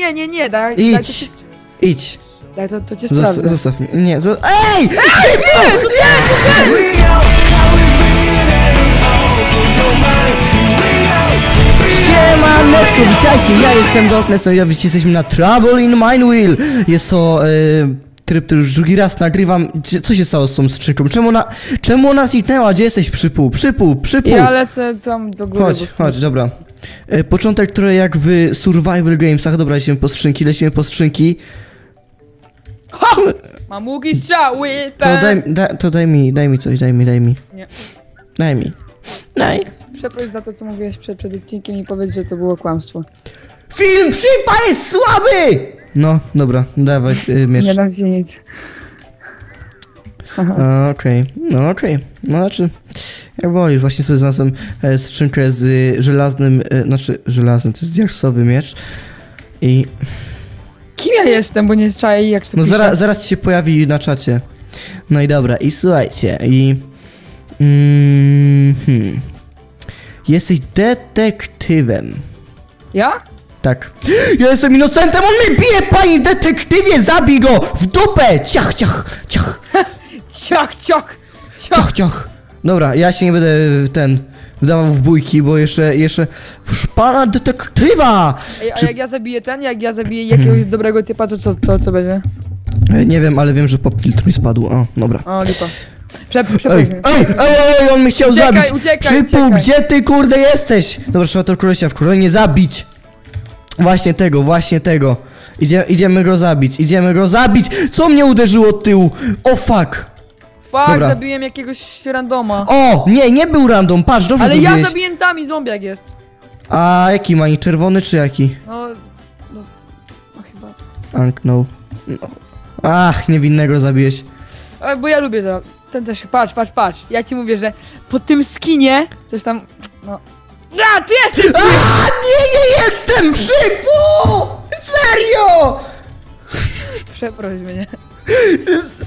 Nie, nie, nie, daj, daj, to, Idź! cię- Idź! daj to, to cię Zos sprawdzę. zostaw mnie. Nie, zo Ej! Szybko! Siemaneczko, witajcie, ja jestem Darkness, a ja widzicie, jesteśmy na Trouble in Minewheel. Jest to e, tryb, który już drugi raz nagrywam. Gdzie- Co się stało z tą skrzynką? Czemu ona, czemu ona zniknęła? Gdzie jesteś, przypół? Przypół, przypół! Ja lecę tam do góry. Chodź, bo- chodź, dobra. E, początek trochę jak w Survival Gamesach. Dobra, lecimy po skrzynki, lecimy po skrzynki. Ha! Mam łuki strzały, To daj, da, to daj mi, daj mi coś, daj mi, daj mi. Nie. Daj mi. Daj. Przeproś za to, co mówiłeś przed, przed odcinkiem i powiedz, że to było kłamstwo. Film przypa jest słaby! No, dobra, dawaj, y, miecz. Nie dam ci nic. Okej, no okej. No znaczy, jak wolisz, właśnie sobie znalazłem e, skrzynkę z y, żelaznym, e, znaczy żelaznym, to jest diaksowy miecz. I Kim ja jestem, bo nie czaję jak to no pisze. zaraz, zaraz ci się pojawi na czacie. No i dobra, i słuchajcie, i... Mm, hmm. Jesteś detektywem. Ja? Tak. Ja jestem inocentem, on mnie bije, panie detektywie, zabij go! W dupę! Ciach, ciach, ciach, Ciach, ciach, ciach. ciach. Dobra, ja się nie będę w ten wdawał w bójki, bo jeszcze, jeszcze Proszę pana detektywa! Ej, a Czy- jak ja zabiję ten, jak ja zabiję jakiegoś dobrego typa, to co, co, co będzie? E, Nie wiem, ale wiem, że pop filtr mi spadł. O, dobra. O, lipa. Prze, Ej, ej, ej, ej, on mnie chciał Uciekaj, zabić! uciekaj, Przypół, uciekaj. gdzie ty kurde jesteś? Dobra, trzeba to kolesia w nie zabić. Właśnie tego, właśnie tego. Idzie, idziemy go zabić, idziemy go zabić! Co mnie uderzyło od tyłu? O fuck! Fuck, Dobra. zabiłem jakiegoś randoma. O, nie, nie był random, patrz, dobrze Ale ja zrobiłeś. zabiję tam i zombiak jest. A jaki ma, czerwony czy jaki? No, no, no chyba. Anknął. No. Ach, niewinnego zabiłeś. Ale bo ja lubię to. Ten też, patrz, patrz, patrz. Ja ci mówię, że po tym skinie coś tam, no. A, ty jesteś! A, nie, nie jestem przypół! Serio! Przeproś mnie.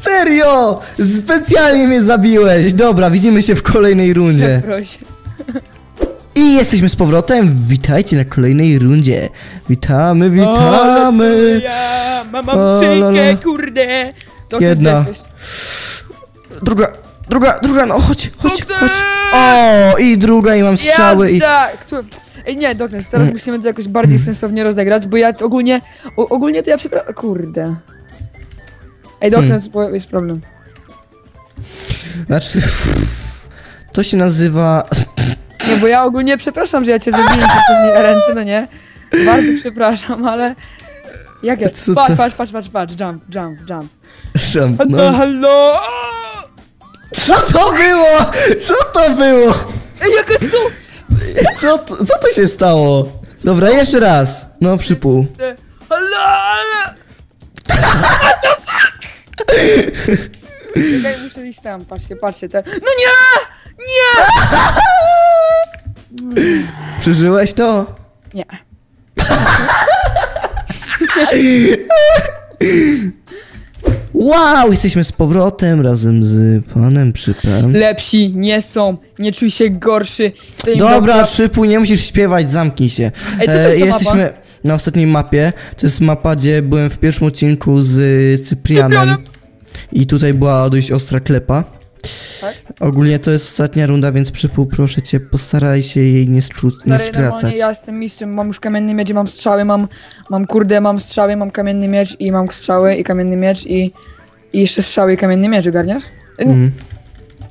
Serio! Specjalnie mnie zabiłeś. Dobra, widzimy się w kolejnej rundzie. I jesteśmy z powrotem. Witajcie na kolejnej rundzie. Witamy, witamy. Ja mam, O, mam la, skrzynkę, la. kurde. To Jedna. Druga, druga, druga, no chodź, chodź, chodź. O, i druga, i mam strzały, i... Który... Ej, nie, Doknes, teraz Mm. musimy to jakoś bardziej sensownie rozegrać, bo ja ogólnie, o, ogólnie to ja przepraszam, kurde. Ej, Hmm. Doknes, bo jest problem. Znaczy... To się nazywa... Nie, bo ja ogólnie przepraszam, że ja cię zabiję przez ręce, no nie? Bardzo przepraszam, ale... Jak jest? Co Patrz, to? patrz, patrz, patrz, patrz, jump, jump, jump. Szam, Hallo, no. hallo! Co to było? Co to było? Ej, jaka to? Co, to- co to się stało? Dobra, jeszcze raz. No, przypół. Hallo! What the fuck? Czekaj, muszę iść tam, patrzcie, patrzcie, te... No nie! Nie! Przeżyłeś to? Nie. Wow, jesteśmy z powrotem razem z panem Przypem. Lepsi nie są, nie czuj się gorszy. To im Dobra, Przypół, nie musisz śpiewać, zamknij się. E, Ej, co to jest ta jesteśmy? Na ostatniej mapie. To jest mapa, gdzie byłem w pierwszym odcinku z Cyprianem. Cyprianem. I tutaj była dość ostra klepa. Tak? Ogólnie to jest ostatnia runda, więc Przypół, proszę cię, postaraj się jej nie, skru- nie Stary, normalnie skracać. ja jestem mistrzem, mam już kamienny miecz, i mam strzały, mam, mam kurde, mam strzały, mam kamienny miecz i mam strzały i kamienny miecz i, i jeszcze strzały i kamienny miecz, ogarniasz? Ej, Mhm.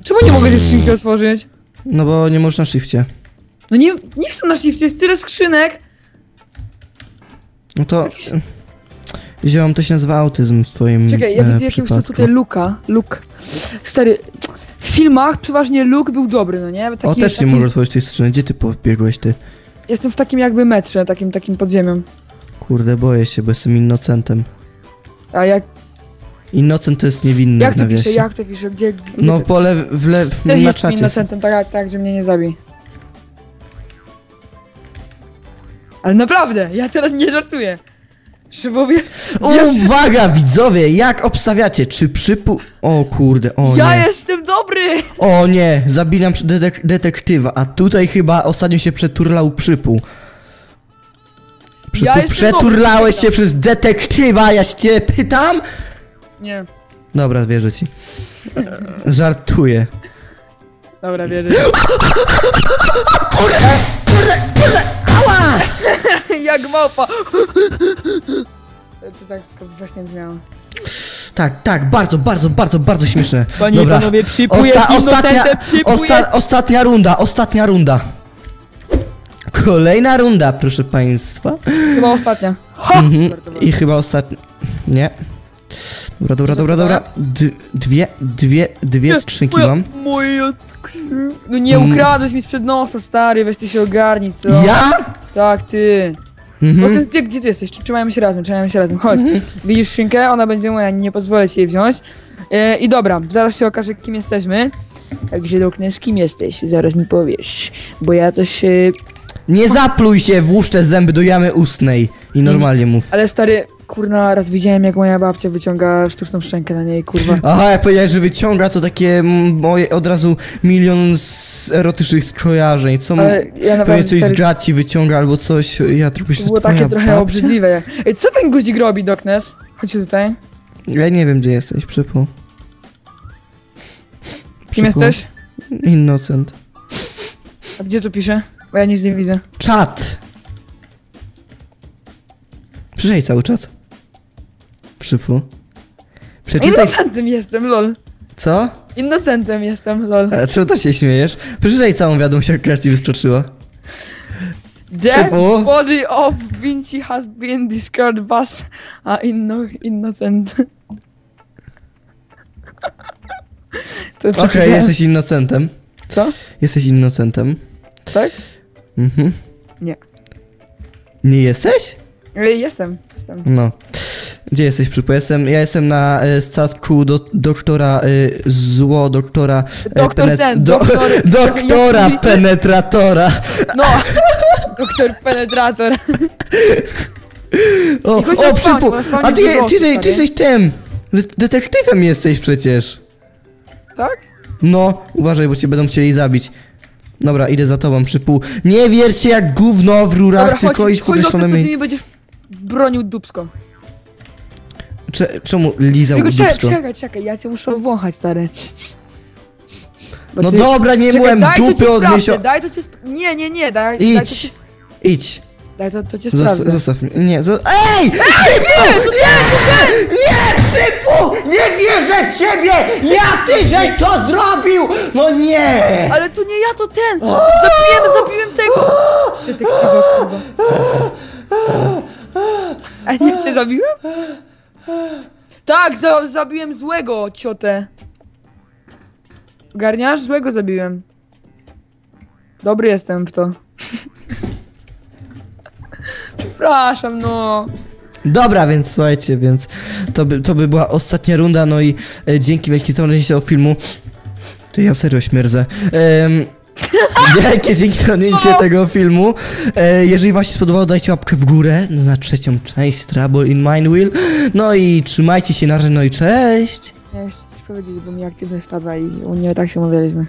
Czemu nie mogę tej skrzynki otworzyć? No bo nie możesz na shifcie. No nie, nie chcę na shifcie, jest tyle skrzynek. No to... Wziąłem, to się nazywa autyzm w twoim Czekaj, ja e, widzę jakiegoś tu przypadku. tutaj Luka, Luke. Stary, w filmach przeważnie Luke był dobry, no nie? Taki, O, też nie taki- mogę otworzyć tej strony. Gdzie ty pobiegłeś, ty? Jestem w takim jakby metrze, takim, takim podziemiem. Kurde, boję się, bo jestem innocentem. A jak, Innocent to jest niewinny jak w to pisze, jak to pisze, gdzie... gdzie No to- po lew, w lew, Też na jestem czacie. innocentem, tak, tak, że mnie nie zabij. Ale naprawdę, ja teraz nie żartuję. Szybowie, Uwaga, widzowie, jak obstawiacie? Czy przypu... O kurde, o ja nie. jestem dobry! O nie, zabijam detek detektywa, a tutaj chyba ostatnio się przeturlał przypół. Przypu, Ja jestem przeturlałeś dobry. się przez detektywa, ja się cię pytam? Nie. Dobra, wierzę ci. Żartuję. Dobra, wierzę. Ała! Jak małpa. To tak właśnie brzmiało. Tak, tak, bardzo, bardzo, bardzo, bardzo śmieszne. Panie Dobra. i panowie, przyjmuję Osta- przyjmuję. osta ostatnia runda, ostatnia runda. Kolejna runda, proszę państwa. Chyba ostatnia. Ha! Mhm. I chyba ostatnia. Nie. Dobra, dobra, dobra, dobra. D dwie, dwie, dwie skrzynki mam. Moja skrzynka. No nie Mm. ukradłeś mi sprzed nosa, stary, weź ty się ogarnij, co? Ja? Tak, ty. No Mhm. ty, ty, gdzie ty jesteś? Trzymajmy się razem, trzymajmy się razem, chodź. Widzisz skrzynkę? Ona będzie moja, nie pozwolę ci jej wziąć. E, I dobra, zaraz się okaże, kim jesteśmy. Także Doknes, kim jesteś? Zaraz mi powiesz. Bo ja coś... E, Nie zapluj się, włóż te zęby do jamy ustnej. I normalnie mów. ale stary, kurna, raz widziałem, jak moja babcia wyciąga sztuczną szczękę na niej, kurwa. Aha, jak powiedziałeś, że wyciąga, to takie moje od razu milion z erotycznych skojarzeń. Co Ale ja naprawdę, coś z stary, gaci wyciąga albo coś. Ja trochę się było takie trochę obrzydliwe. Ej, co ten guzik robi, Doknes? Chodź tutaj. Ja nie wiem, gdzie jesteś, przypu. Kim jesteś? Innocent. A gdzie tu pisze? Bo ja nic nie widzę. Czat! Przeczytaj cały czat. Przypu. Przeczytaj... Innocentem jestem, lol. Co? Innocentem jestem, lol. A czemu to się śmiejesz? Przeczytaj całą wiadomość, jak ci wyskoczyła. Death Przypu? body of Vinci has been discarded bus a inno, innocent. Okej, przeczytałem. jesteś innocentem. Co? Jesteś innocentem. Tak? Mhm. Nie. Nie jesteś? Jestem, jestem. No. Gdzie jesteś, Przypu? Jestem, ja jestem na e, statku do, doktora e, zło, doktora... e, Doktor penet- ten, do, doktor- doktora jak penetratora. No! Doktor Penetrator. O, o spawnie, Przypu! A ty, ty, ty, ty jesteś tym! de- Detektywem jesteś przecież. Tak? No, uważaj, bo cię będą chcieli zabić. Dobra, idę za tobą, Przypu. Nie wiercie jak gówno w rurach, Dobra, tylko chodź, idź w określone miejsce. Bronił dupsko. Cze- Czemu lizał Tylko czekaj, dupsko? czekaj, czekaj, ja cię muszę wąchać, stary. Bo No ty- dobra, nie Czekaj, byłem daj to dupy ci od sprawdzę, miesiąca. Daj to cię sp- Nie, nie, nie, daj, daj to Idź, ci... idź. Daj to, to cię Zos sprawdzę. zostaw mnie. Nie, zo Ej! Przypu! Nie! Nie! Przypu! Nie wierzę w ciebie! Ja ty żeś to zrobił! No nie! Ale to nie ja, to ten! Zabiłem, zabiłem tego! Detektywa, kurwa. A nie cię zabiłem? Tak, za, zabiłem złego ciotę. Garniasz? Złego zabiłem. Dobry jestem w to. Przepraszam, no. Dobra, więc słuchajcie, więc to by, to by była ostatnia runda, no i e, dzięki wielkie za oglądanie tego filmu. To ja serio śmierdzę. Ehm, wielkie No. tego filmu. E, jeżeli wam się spodobało, dajcie łapkę w górę na trzecią część Trouble in Wheel. No i trzymajcie się na razie, no i cześć! Miałem jeszcze coś powiedzieć, bo mi aktywność spadła i u mnie tak się umawialiśmy.